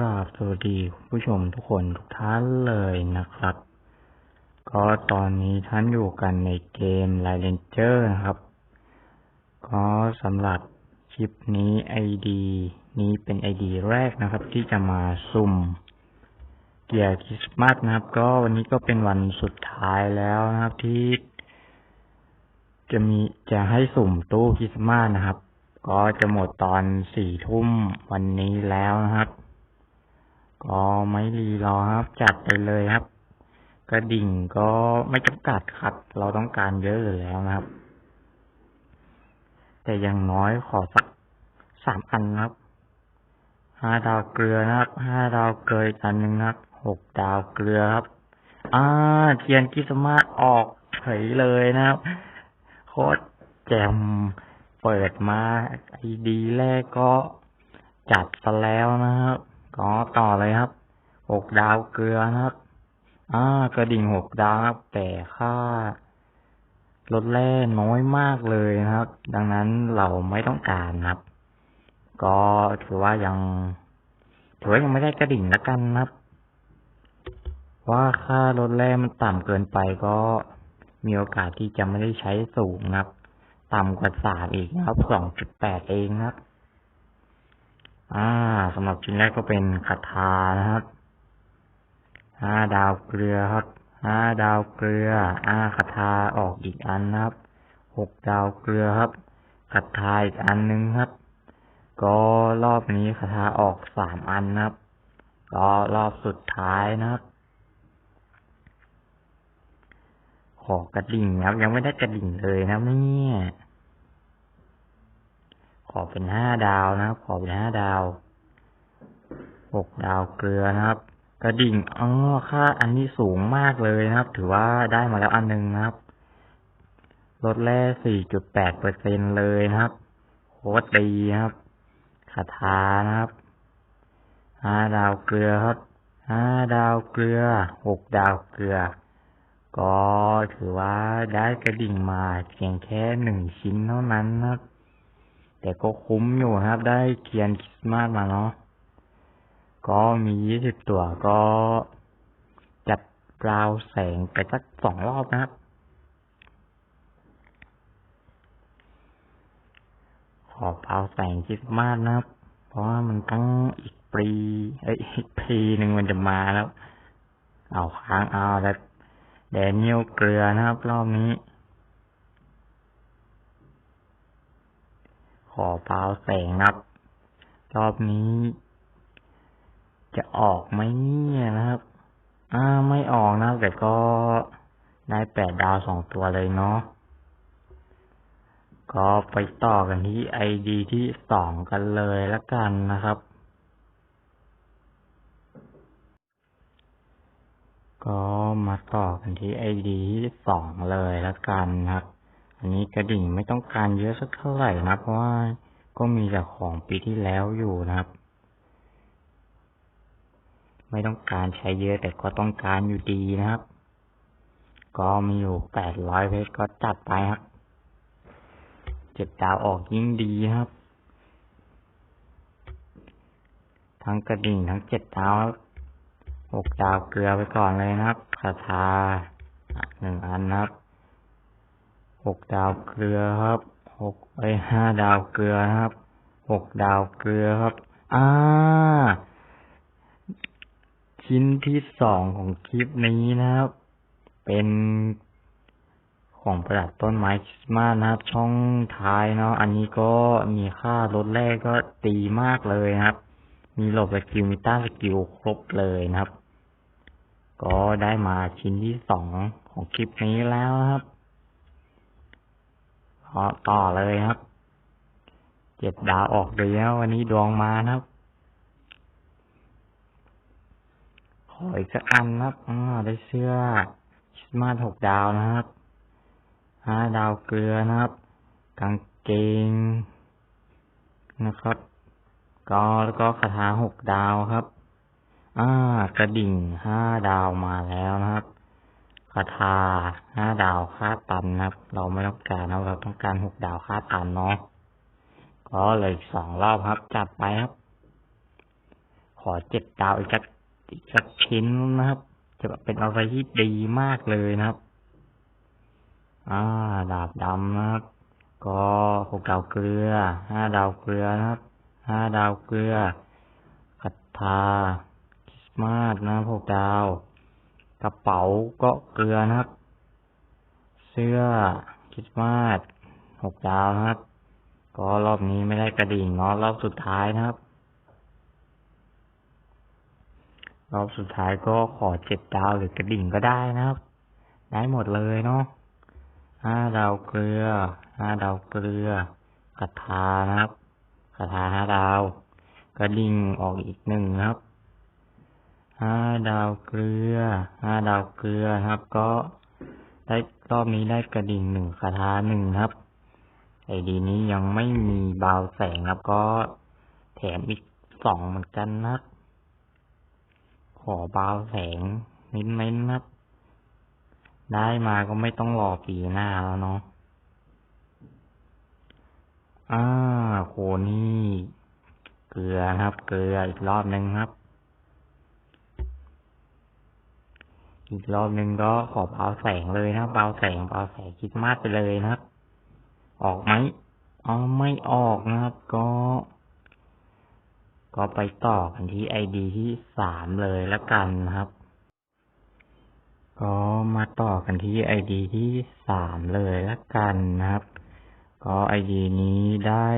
ราบสวัสดีคุณผู้ชมทุกคนทุกท่านเลยนะครับ ก็ตอนนี้ท่านอยู่กันในเกมไลเลนเจอร์นะครับ ก็สำหรับคลิปนี้ไอดีนี้เป็นไอดีแรกนะครับ ที่จะมาสุ่มเกียร์คริสต์มาสนะครับ ก็วันนี้ก็เป็นวันสุดท้ายแล้วนะครับที่จะมีจะให้สุ่มตู้คริสต์มาสนะครับ ก็จะหมดตอนสี่ทุ่มวันนี้แล้วนะครับ ก็ไม่รีรอครับ จัดไปเลยครับ กระดิ่งก็ไม่จำกัดครับ เราต้องการเยอะอยู่แล้วนะครับ แต่อย่างน้อยขอสักสามอันครับห้าดาวเกลือนะครับห้าดาวเกลืออีกอันหนึ่งนะครับหกดาวเกลือครับ อ่า เทียนคริสมาสออกเฉยเลยนะครับ โคตรแจ่มเปิดมาไอดีแรกก็จัดซะแล้วนะครับ ก็ต่อเลยครับ หกดาวเกลือนะครับ อ่ากระดิ่งหกดาวครับ แต่ค่ารถแร่น้อยมากเลยนะครับ ดังนั้นเราไม่ต้องการครับ ก็ถือว่ายังถือว่ายังไม่ได้กระดิ่งแล้วกันนะครับ ว่าค่ารถแร่มันต่ำเกินไปก็มีโอกาสที่จะไม่ได้ใช้สูงนะครับ ต่ำกว่าสามอีกนะครับสองจุดแปดเองครับ อ่า สำหรับชิ้นแรกก็เป็นคาถานะครับห้าดาวเกลือครับห้าดาวเกลืออาคาถาออกอีกอันนะครับหกดาวเกลือครับคาถาอีกอันหนึ่งครับ ก็รอบนี้คาถาออกสามอันนะครับ ก็รอบสุดท้ายนะครับ ขอกระดิ่งครับ ยังไม่ได้กระดิ่งเลยนะเนี่ยขอเป็นห้าดาวนะครับ ขอเป็นห้าดาว หกดาวเกลือนะครับ กระดิ่งอ๋อค่าอันนี้สูงมากเลยนะครับ ถือว่าได้มาแล้วอันหนึ่งนะครับ ลดแร่สี่จุดแปดเปอร์เซ็นเลยนะครับโคตรดีนะครับคาถานะครับห้าดาวเกลือครับห้าดาวเกลือหกดาวเกลือ ก็ถือว่าได้กระดิ่งมาเพียงแค่หนึ่งชิ้นเท่านั้นนะครับ แต่ก็คุ้มอยู่ครับ ได้เทียนคริสต์มาสมาเนาะ ก็มียี่สิบตัวก็จัดราวแสงไปสักสองรอบนะครับ ขอเปล่าแสงคริสต์มาสนะครับ เพราะว่ามันตั้งอีกปีเอ้ยอีกปีหนึ่งมันจะมาแล้ว เอาค้างเอาแล้วแดเนียลเกลือนะครับ รอบนี้ ขอเปล่าแสงนะครับ รอบนี้ จะออกไหมเนี่ยนะครับ อ่าไม่ออกนะแต่ก็ได้แปดดาวสองตัวเลยเนาะ ก็ไปต่อกันที่ไอดีที่สองกันเลยละกันนะครับ ก็มาต่อกันที่ไอดีที่สองเลยละกันนะครับ อันนี้กระดิ่งไม่ต้องการเยอะสักเท่าไหร่นะเพราะว่าก็มีแต่ของปีที่แล้วอยู่นะครับ ไม่ต้องการใช้เยอะแต่ก็ต้องการอยู่ดีนะครับ ก็มีอยู่แปดร้อยเพชรก็จัดไปครับ เจ็ดดาวออกยิ่งดีครับ ทั้งกระดิ่งทั้งเจ็ดดาวหกดาวเกลือไปก่อนเลยนะครับคาถาหนึ่งอันนะครับหกดาวเกลือครับหกไอห้าดาวเกลือนะครับหกดาวเกลือครับ อ่า ชิ้นที่สองของคลิปนี้นะครับ เป็นของประดับต้นไม้คริสต์มาสนะครับ ช่องท้ายเนาะอันนี้ก็มีค่าลดแรกก็ตีมากเลยนะครับ มีหลบสกิลมีต้าสกิลครบเลยนะครับ ก็ได้มาชิ้นที่สองของคลิปนี้แล้วนะครับขอต่อเลยครับ เจ็ดดาวออกเลยววันนี้ดวงมานะครับ ออีกสักอันนะครับอ่าได้เสื้อคริสต์มาสหกดาวนะครับห้าดาวเกลือนะครับ กางเกงนะครับ ก็แล้วก็คาถาหกดาวครับ อ่ากระดิ่งห้าดาวมาแล้วนะครับคาถาห้าดาวค่าตันนะครับ เราไม่ต้องการนะเราต้องการหกดาวค่าตันเนาะก็เลยสองรอบครับ จัดไปครับขขอเจ็ดดาวอีกสัก อีกสักชิ้นนะครับ จะเป็นอะไรที่ดีมากเลยนะครับ อ่า ดาบดำนะครับ ก็หกดาวเกลือ ห้าดาวเกลือนะครับ ห้าดาวเกลือคัตทาคริสต์มาสนะครับหกดาว กระเป๋าก็เกลือนะครับ เสื้อคริสต์มาสหกดาวนะครับ ก็รอบนี้ไม่ได้กระดิ่งเนาะรอบสุดท้ายนะครับ รอบสุดท้ายก็ขอเจ็ดดาวหรือกระดิ่งก็ได้นะครับ ได้หมดเลยเนาะห้าดาวเกลือห้าดาวเกลือกระทานะครับกระทาห้าดาว กระดิ่งออกอีกหนึ่งครับห้าดาวเกลือห้าดาวเกลือครับ ก็ได้รอบนี้ได้กระดิ่งหนึ่งคาถาหนึ่งครับ ไอดีนี้ยังไม่มีบาวแสงครับ ก็แถมอีกสองเหมือนกันนะครับ ขอเบาแสงน้นๆนะครับได้มาก็ไม่ต้องรอปีหน้าแล้วเนาะอ่าโคนี่ เกลือครับ เกลืออีกรอบหนึ่งครับ อีกรอบหนึ่งก็ขอเบาแสงเลยนะเบาแสงเบาแสงคิดมากไปเลยนะครับ ออกไหมอ๋อไม่ออกนะครับ ก็ ก็ไปต่อกันที่ไอดีที่สามเลยแล้วกันนะครับ ก็มาต่อกันที่ไอดีที่สามเลยแล้วกันนะครับ ก็ไอดีนี้ได้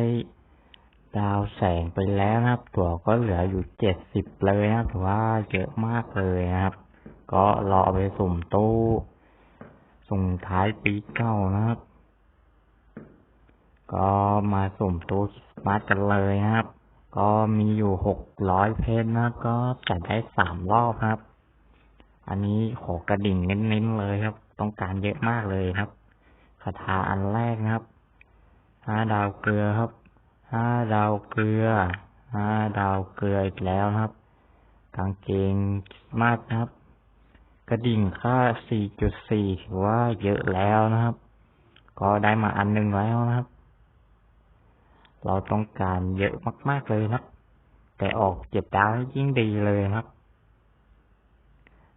ดาวแสงไปแล้วนะครับ ตัวก็เหลืออยู่เจ็ดสิบเลยนะครับถือว่าเยอะมากเลยนะครับ ก็รอไปสุ่มตู้ส่งท้ายปีเก่านะครับ ก็มาสุ่มตู้คริสต์มาสกันเลยนะครับ ก็มีอยู่หกร้อยเพชรนะก็จัดได้สามรอบครับ อันนี้ขอกระดิ่งเน้นๆเลยครับ ต้องการเยอะมากเลยครับคาถาอันแรกนะครับห้าดาวเกลือครับห้าดาวเกลือห้าดาวเกลืออีกแล้วครับ กางเกงมาสนะครับ กระดิ่งค่า 4.4ถือว่าเยอะแล้วนะครับ ก็ได้มาอันหนึ่งแล้วนะครับ เราต้องการเยอะมาก ๆ เลยครับ แต่ออกเจ็บดาวยิ่งดีเลยครับ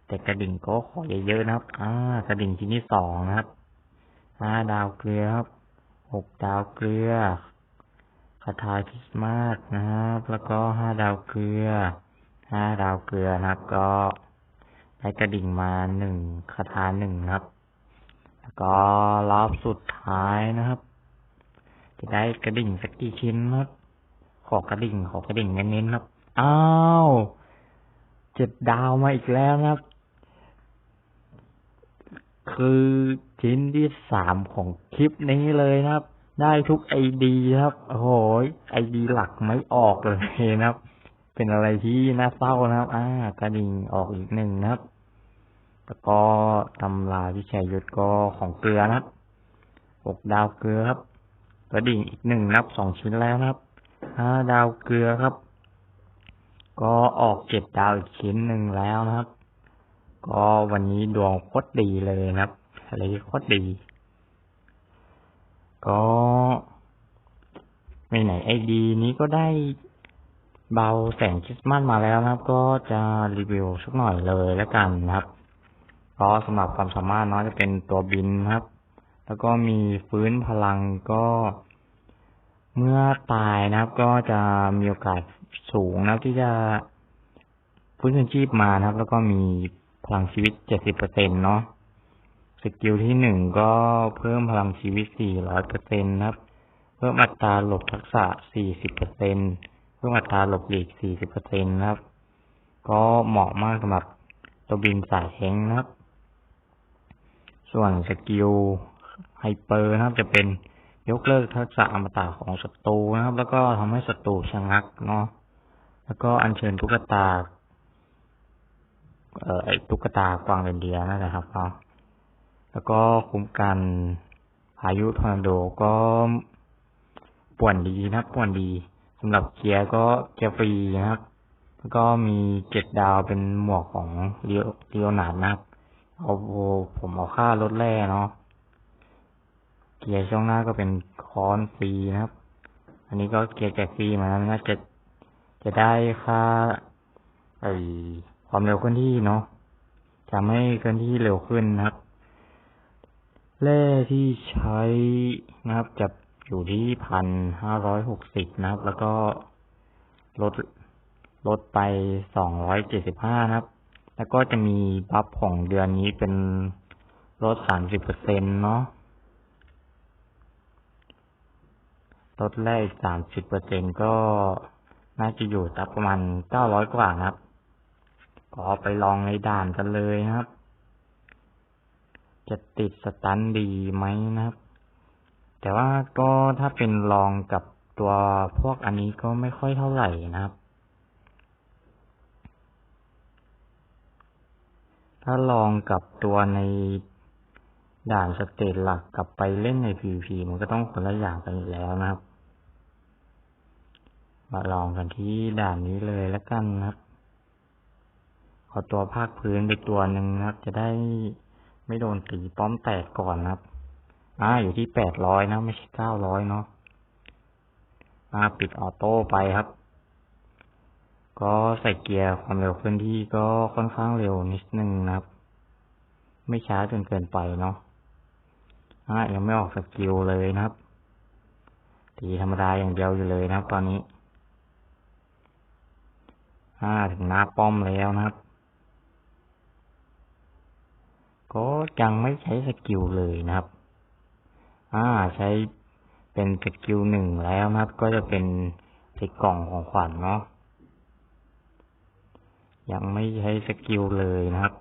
แต่กระดิ่งก็ขอเยอะๆนะครับ อ่ากระดิ่งชิ้นที่สองนะครับห้าดาวเกลือครับหกดาวเกลือคาถาคริสต์มาสนะครับ แล้วก็ห้าดาวเกลือห้าดาวเกลือนะครับ ก็ได้กระดิ่งมาหนึ่งคาถาหนึ่งครับ แล้วก็รอบสุดท้ายนะครับ จะได้กระดิ่งสักกี่ชิ้นนะครับขอกระดิ่งขอกระดิ่งเน้นๆครับ อ้าวเจ็ดดาวมาอีกแล้วนะครับ คือชิ้นที่สามของคลิปนี้เลยนะครับ ได้ทุกไอดีครับ โอ้โหไอดีหลักไม่ออกเลยนะครับ เป็นอะไรที่น่าเศร้านะครับ อ่ากระดิ่งออกอีกหนึ่งนะครับแล้วก็ตำราวิชัยยุทธก็ของเกลือนะครับหกดาวเกลือครับ กระดิ่งอีกหนึ่งนับสองชิ้นแล้วครับห้าดาวเกลือครับ ก็ออกเจ็ดดาวอีกชิ้นหนึ่งแล้วนะครับ ก็วันนี้ดวงโคตรดีเลยนะครับอะไรโคตรดี ก็ในไหนไอดีนี้ก็ได้เบาแสงคริสต์มาสมาแล้วนะครับ ก็จะรีวิวสักหน่อยเลยแล้วกันนะครับก็สำหรับความสามารถเนาะจะเป็นตัวบินครับ แล้วก็มีฟื้นพลังก็ เมื่อตายนะครับ ก็จะมีโอกาสสูงนะครับ ที่จะฟื้นคืนชีพมานะครับ แล้วก็มีพลังชีวิตเจ็ดสิบเปอร์เซ็นเนาะสกิลที่หนึ่งก็เพิ่มพลังชีวิตสี่ร้อยเปอร์เซ็นนะครับ เพิ่มอัตราหลบทักษะสี่สิบเปอร์เซ็นเพิ่มอัตราหลบหลีกสี่สิบเปอร์เซ็นนะครับ ก็เหมาะมากสำหรับตัวบินสายแทงนะครับ ส่วนสกิลไฮเปอร์นะครับจะเป็น ยกเลิกทักษะอมตะของศัตรูนะครับ แล้วก็ทำให้ศัตรูชะงักเนาะแล้วก็อัญเชิญตุ๊กตา เอ่อไอตุ๊กตากวางเรนเดียนั่นแหละครับเนาะแล้วก็คุ้มกันพายุทอร์นาโดก็ป่วนดีนะป่วนดีสำหรับเกียร์ก็เกียร์ฟรีนะครับ แล้วก็มีเจ็ดดาวเป็นหมวกของเรียวเรียวหนาดนะครับ เอาผมเอาค่ารถแร่เนาะ เกียร์ช่วงหน้าก็เป็นคอนฟรีนะครับ อันนี้ก็เกียร์แจกฟรีมาแล้วน่าจะจะได้ค่าไอความเร็วเคลื่อนที่เนาะจะไม่เคลื่อนที่เร็วขึ้นนะครับแร่ที่ใช้นะครับจะอยู่ที่พันห้าร้อยหกสิบนะครับ แล้วก็ลดลดไปสองร้อยเจ็ดสิบห้านะครับ แล้วก็จะมีบัฟของเดือนนี้เป็นลดสามสิบเปอร์เซ็นเนาะ ลดแรกสามสิบเปอร์เซ็นก็น่าจะอยู่สักประมาณเก้าร้อยกว่านะครับ ก็ไปลองในด่านกันเลยนะครับ จะติดสตันดีไหมนะครับ แต่ว่าก็ถ้าเป็นลองกับตัวพวกอันนี้ก็ไม่ค่อยเท่าไหร่นะครับ ถ้าลองกับตัวในด่านสเตจหลักกลับไปเล่นใน PVP มันก็ต้องคนละอย่างกันอยู่แล้วนะครับ มาลองกันที่ด่านนี้เลยแล้วกันนะครับเอตัวภาคพื้นไปตัวหนึ่งนะครับ จะได้ไม่โดนตีป้อมแตกก่อนนะครับ อ่า อยู่ที่แปดร้อยนะ ไม่ใช่เก้าร้อยเนาะอ่าปิดออโต้ไปครับ ก็ใส่เกียร์ความเร็วเคลื่อนที่ก็ค่อนข้างเร็วนิดนึงนะครับ ไม่ช้าจนเกินไปเนาะอ่ายังไม่ออกสกิลเลยนะครับ ตีธรรมดาอย่างเดียวอยู่เลยนะครับ ตอนนี้ อ่าถึงหน้าป้อมแล้วนะครับ ก็ยังไม่ใช้สกิลเลยนะครับ อ่าใช้เป็นสกิลหนึ่งแล้วนะครับ ก็จะเป็นพลิกกล่องของขวัญเนาะยังไม่ใช้สกิลเลยนะครับ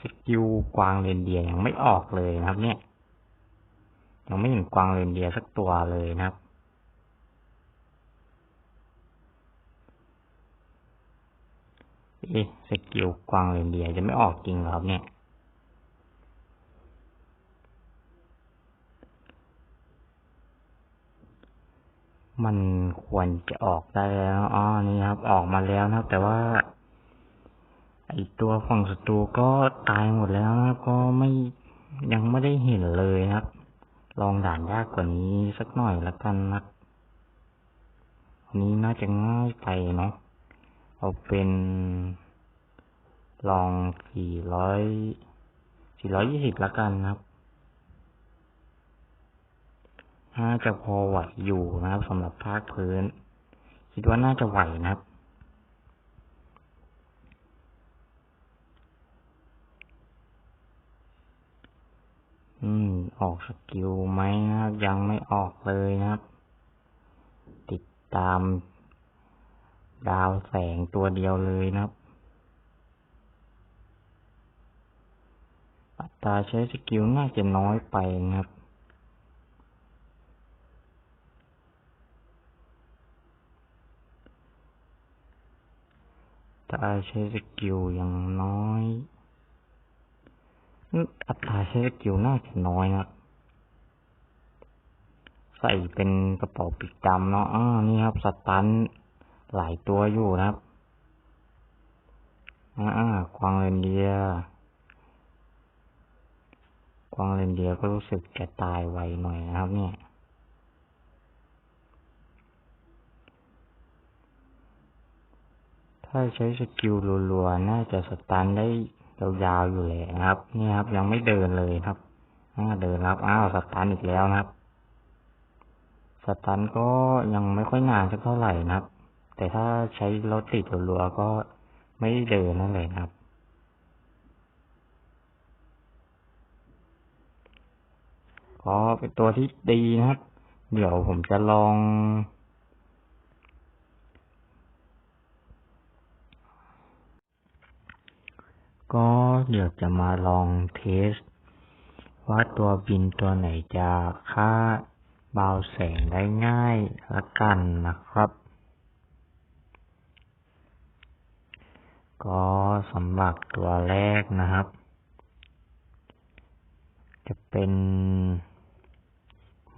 สกิลกวางเรนเดียยังไม่ออกเลยนะครับ เนี่ย ยังไม่เห็นกวางเรนเดียสักตัวเลยนะครับ เอ๊ะสกิลกวางเรนเดียจะไม่ออกจริงเหรอครับเนี่ยมันควรจะออกได้แล้ว อ๋อ นี่ครับ ออกมาแล้วนะครับ แต่ว่า ไอตัวฝั่งศัตรูก็ตายหมดแล้วนะครับ ก็ไม่ยังไม่ได้เห็นเลยนะครับ ลองด่านยากกว่านี้สักหน่อยละกันนะอันนี้น่าจะง่ายไปเนาะ เอาเป็นลองสี่ร้อยสี่ร้อยยี่สิบละกันนะครับน่าจะพอไหวอยู่นะครับสำหรับภาคพื้น คิดว่าน่าจะไหวนะครับอืม ออกสกิลไหมนะครับ ยังไม่ออกเลยนะครับ ติดตาม ดาวแสงตัวเดียวเลยนะครับอัตราใช้สกิลน่าจะน้อยไปนะครับอัตราใช้สกิลอย่างน้อยอัตราใช้สกิลน่าจะน้อยนะครับใส่เป็นกระเป๋าปิดดำเนาะอ่านี่ครับสตัน หลายตัวอยู่นะครับ อ่าควางเรนเดียกวางเรนเดียก็รู้สึกจะตายไวหน่อยนะครับ เนี่ยถ้าใช้สกิลรัวๆ น่าจะสตันได้ยาวๆ อยู่แหละนะครับ นี่ครับ ยังไม่เดินเลยครับอ่าเดินครับ อ้าว สตันอีกแล้วนะครับ สตันก็ยังไม่ค่อยนานสักเท่าไหร่นะครับ แต่ถ้าใช้รถติดรัวๆก็ไม่ได้เดินนั่นเลยครับ ก็เป็นตัวที่ดีนะครับ เดี๋ยวผมจะลอง ก็เดี๋ยวจะมาลองเทส ว่าตัวบินตัวไหนจะค่าเบาแสงได้ง่ายละกันนะครับ ก็สำหรับตัวแรกนะครับ จะเป็น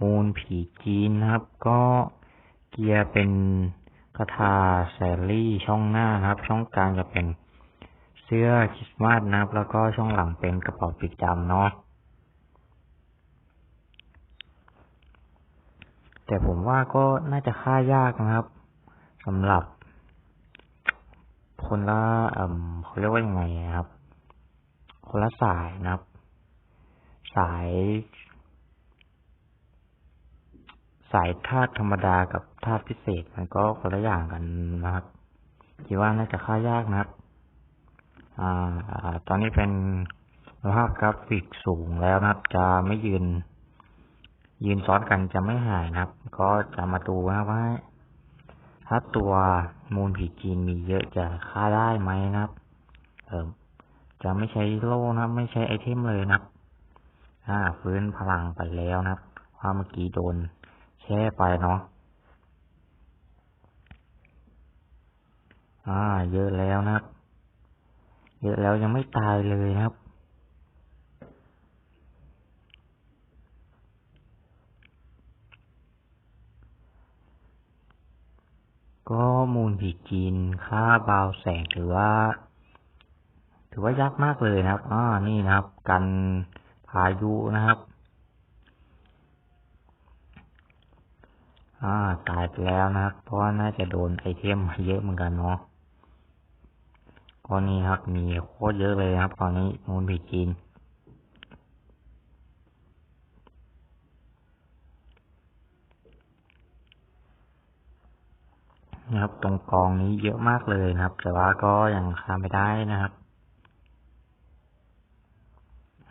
มูลผีจีนนะครับ ก็เกียร์เป็นคาถาแซลลี่ช่องหน้านะครับ ช่องกลางจะเป็นเสื้อคริสต์มาสนะครับ แล้วก็ช่องหลังเป็นกระเป๋าปิดดำเนาะแต่ผมว่าก็น่าจะฆ่ายากนะครับสำหรับ คนละเอ่อเขาเรียกว่ายังไงครับ คนละสายนะครับ สาย สายธาตุธรรมดากับธาตุพิเศษมันก็คนละอย่างกันนะครับคิดว่าน่าจะค่ายากนะครับ อ่า ตอนนี้เป็นภาพกราฟิกสูงแล้วนะครับ จะไม่ยืน ยืนซ้อนกันจะไม่หายนะครับ ก็จะมาดูนะว่า ถ้าตัวมูลผีจีนมีเยอะจะฆ่าได้ไหมนะครับ เออจะไม่ใช้โล่นะครับ ไม่ใช้ไอเทมเลยนะครับ อ่า ฟื้นพลังไปแล้วนะครับเพราเมื่อกี้โดนแช่ไปเนาะ อ่า เยอะแล้วนะครับ เยอะแล้วยังไม่ตายเลยนะครับ ก็มูลผีจีนค่าเบาแสงถือว่า ถือว่ายากมากเลยนะครับอ่านี่นะครับ กันพายุนะครับ อ่าตายไปแล้วนะครับ เพราะว่าน่าจะโดนไอเทมมาเยอะเหมือนกันเนาะก็นี่ครับ มีโคตรเยอะเลยนะครับตอนนี้มูลผีจีน นะครับ ตรงกองนี้เยอะมากเลยนะครับ แต่ว่าก็ยังฆ่าไม่ได้นะครับ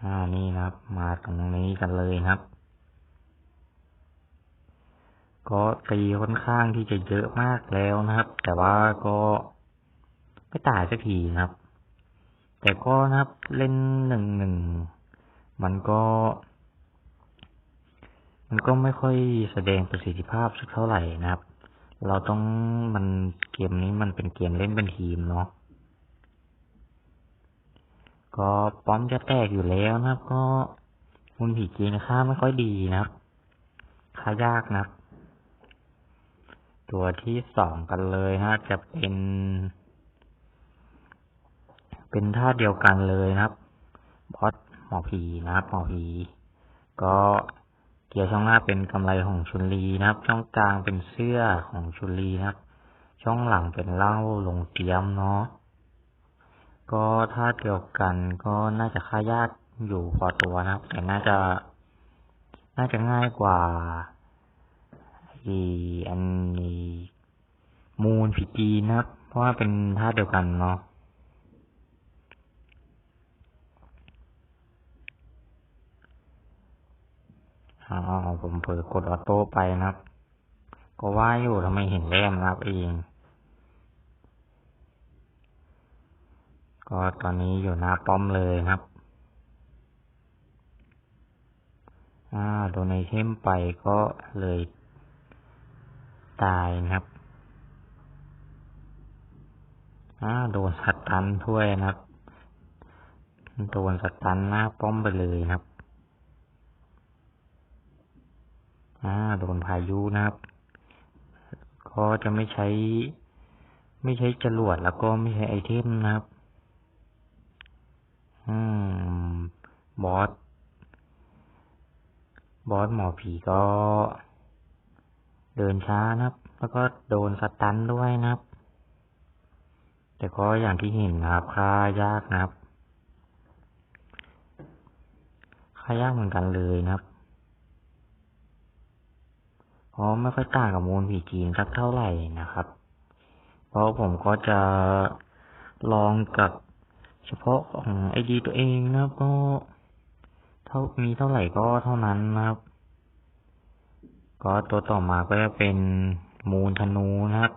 อ่านี่นะครับ มาตรงนี้กันเลยนะครับ ก็ตีค่อนข้างที่จะเยอะมากแล้วนะครับ แต่ว่าก็ไม่ตายสักทีนะครับ แต่ก็นะครับเล่นหนึ่งหนึ่งมันก็ มันก็ไม่ค่อยแสดงประสิทธิภาพสักเท่าไหร่นะครับ เราต้องมันเกมนี้มันเป็นเกมเล่นเป็นทีมเนาะก็ป้อมจะแตกอยู่แล้วนะครับ ก็มุนผีจีนค่าไม่ค่อยดีนะครับค่ายากนะครับ ตัวที่สองกันเลยนะจะเป็น เป็นท่าเดียวกันเลยนะครับบอสหมอผีนะครับหมอผีก็ เกียร์ช่องหน้าเป็นกำไรของชุนลีนะครับ ช่องกลางเป็นเสื้อของชุนลีนะครับ ช่องหลังเป็นเล้าลงเตียมเนาะก็ถ้าเดียวกันก็น่าจะค่ายากอยู่พอตัวนะครับ แต่น่าจะ น่าจะง่ายกว่าอีอันนี้มูลผีจีนนะครับ เพราะว่าเป็นท่าเดียวกันเนาะ อ๋อผมเผลอกดออโต้ไปนะครับ ก็ว่าอยู่ทำไมเห็นแรมนะครับเอง ก็ตอนนี้อยู่หน้าป้อมเลยนะครับอ่าโดนไอเทมไปก็เลยตายนะครับอ่าโดนสตันถ้วยนะครับ โดนสตันหน้าป้อมไปเลยนะครับ อ่าโดนพายุนะครับ ก็จะไม่ใช้ ไม่ใช้จรวดแล้วก็ไม่ใช้ไอเทมนะครับ อืม บอส บอสหมอผีก็ เดินช้านะครับ แล้วก็โดนสตันด้วยนะครับ แต่ก็อย่างที่เห็นนะครับค่ายากนะครับค่ายากเหมือนกันเลยนะครับ เพราะไม่ค่อยต่างกับมูลผีจีนสักเท่าไหร่นะครับ เพราะผมก็จะลองกับเฉพาะของไอดีตัวเองนะครับก็เท่ามีเท่าไหร่ก็เท่านั้นนะครับ ก็ตัวต่อมาก็จะเป็นมูลธนูนะครับ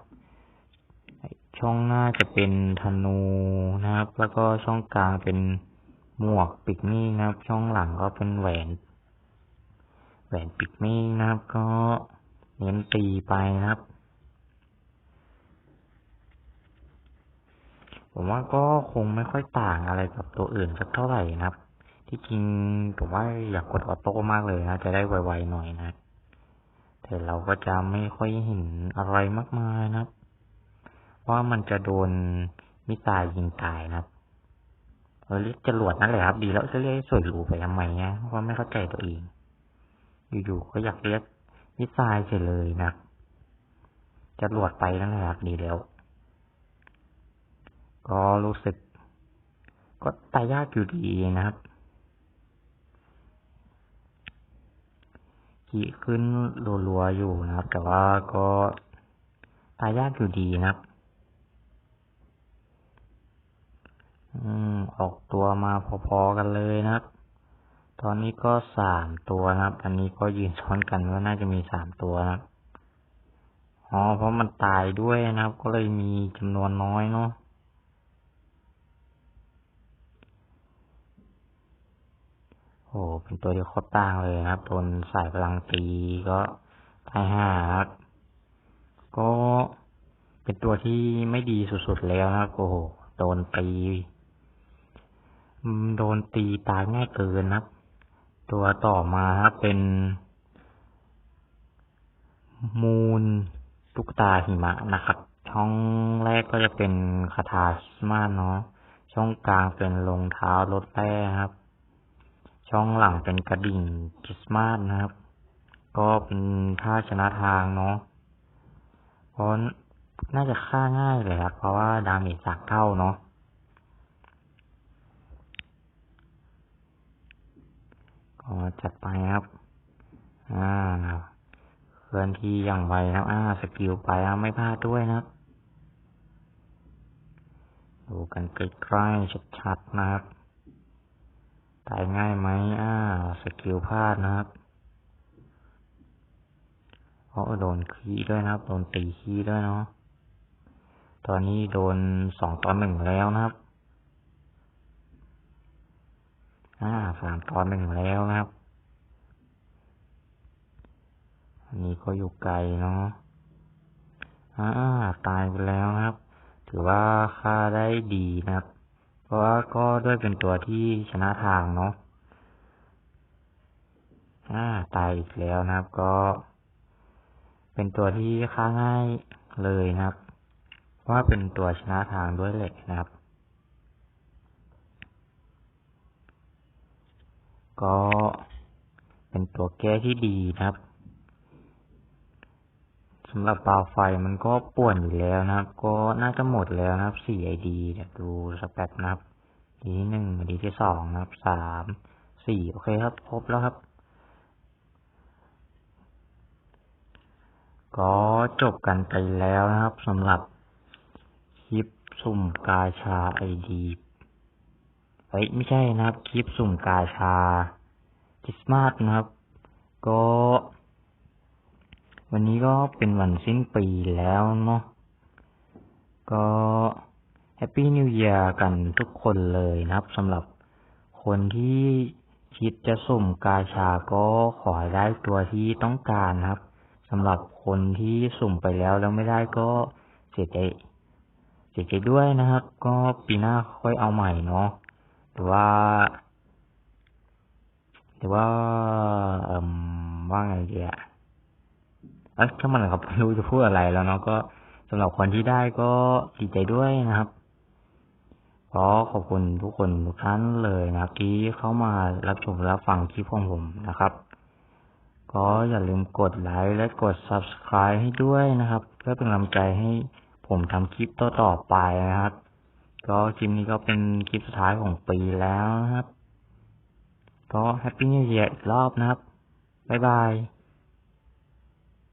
ช่องหน้าจะเป็นธนูนะครับ แล้วก็ช่องกลางเป็นหมวกปิกนี่นะครับ ช่องหลังก็เป็นแหวน แหวนปิกนี่นะครับก็ เน้นตีไปนะครับ ผมว่าก็คงไม่ค่อยต่างอะไรกับตัวอื่นสักเท่าไหร่นะครับ ที่จริงผมว่าอยากกดออโต้มากเลยนะ จะได้ไวๆหน่อยนะแต่เราก็จะไม่ค่อยเห็นอะไรมากมายนะครับเพราะมันจะโดนมิตายยิงตายนะครับเออเรียกจรวดนั่นแหละครับ ดีแล้วจะเรียกสวยหรูไปทำไมเนี่ยเพราะไม่เข้าใจตัวเอง อยู่ๆก็อยากเรียก มิตายเฉยเลยนะจะจรวดไปนั่นแหละดีแล้ว ก็รู้สึก ก็ตายยากอยู่ดีนะครับ ขี่ขึ้นรัวๆอยู่นะครับ แต่ว่าก็ตายยากอยู่ดีนะครับอืมออกตัวมาพอๆกันเลยนะครับ ตอนนี้ก็สามตัวนะครับ อันนี้ก็ยืนช้อนกันว่าน่าจะมีสามตัวนะครับอ๋อ เพราะมันตายด้วยนะครับ ก็เลยมีจำนวนน้อยเนาะ โอ้เป็นตัวที่โคตรต่างเลยนะครับโดนสายพลังตีก็ตายห่าครับ ก็เป็นตัวที่ไม่ดีสุดๆแล้วนะครับ โอ้โห โดนตีโดนตีตายง่ายเกินนะครับ ตัวต่อมาครับเป็น มูลตุกตาหิมะนะครับ ช่องแรกก็จะเป็นคาถาสมาเนาะช่องกลางเป็นรองเท้ารถแร่ครับ ช่องหลังเป็นกระดิ่งคริสต์มาสนะครับ ก็เป็นท่าชนะทางเนาะเพราะน่าจะฆ่าง่ายเลยครับ เพราะว่าดาเมจจากเท่าเนาะ ก็จัดไปครับ อ่า เคลื่อนที่อย่างไวครับ อ่า สกิลไปอะไม่พลาดด้วยนะครับ ดูกันใกล้ๆชัดๆนะครับ ตายง่ายไหมอ่า สกิลพลาดนะครับเพราะโดนขี้ด้วยนะครับ โดนตีขี้ด้วยเนาะ ตอนนี้โดนสองต่อหนึ่งแล้วนะครับ อ่าสามต่อหนึ่งแล้วนะครับ อันนี้ก็อยู่ไกลเนาะอ่าตายไปแล้วนะครับ ถือว่าค่าได้ดีนะครับ เพราะว่าก็ด้วยเป็นตัวที่ชนะทางเนาะอ่าตายอีกแล้วนะครับ ก็ เป็นตัวที่ค่าง่ายเลยนะครับเพราะว่าเป็นตัวชนะทางด้วยเหล็กนะครับ ก็เป็นตัวแก้ที่ดีนะครับสำหรับปลาไฟมันก็ป่วนอยู่แล้วนะครับ ก็น่าจะหมดแล้วนะครับสี่ไอดีเดี๋ยวดูสแปดนะครับ ดีที่หนึ่งดีที่สองนะครับ สาม สี่ โอเคครับ ครบแล้วครับ ก็จบกันไปแล้วนะครับสำหรับคลิปสุ่มกาชาไอดี เฮ้ยไม่ใช่นะครับ คลิปสุ่มกาชาคริสต์มาสนะครับ ก็ วันนี้ก็เป็นวันสิ้นปีแล้วเนาะก็แฮปปี้นิว e ย r กันทุกคนเลยนะครับสำหรับคนที่คิดจะสุ่มกาชาก็ขอได้ตัวที่ต้องการนะครับสำหรับคนที่สุ่มไปแล้วแล้วไม่ได้ก็เสียใจเสียใจด้วยนะครับ ก็ปีหน้าค่อยเอาใหม่เนาะ หรือว่าหรือว่าเอ่มว่าไงดีอะเอ้ยถ้ามันครับไม่รู้จะพูดอะไรแล้วเนาะก็สำหรับคนที่ได้ก็ดีใจด้วยนะครับขอขอบคุณทุกคนทุกท่านเลยนะครับที่เข้ามารับชมรับฟังคลิปของผมนะครับ ก็อย่าลืมกดไลค์และกด subscribe ให้ด้วยนะครับ เพื่อเป็นกำลังใจให้ผมทำคลิปต่อๆไปนะครับ ก็คลิปนี้ก็เป็นคลิปสุดท้ายของปีแล้วนะครับ ก็แฮปปี้นิวเย r อีกรอบนะครับ บ๊ายบาย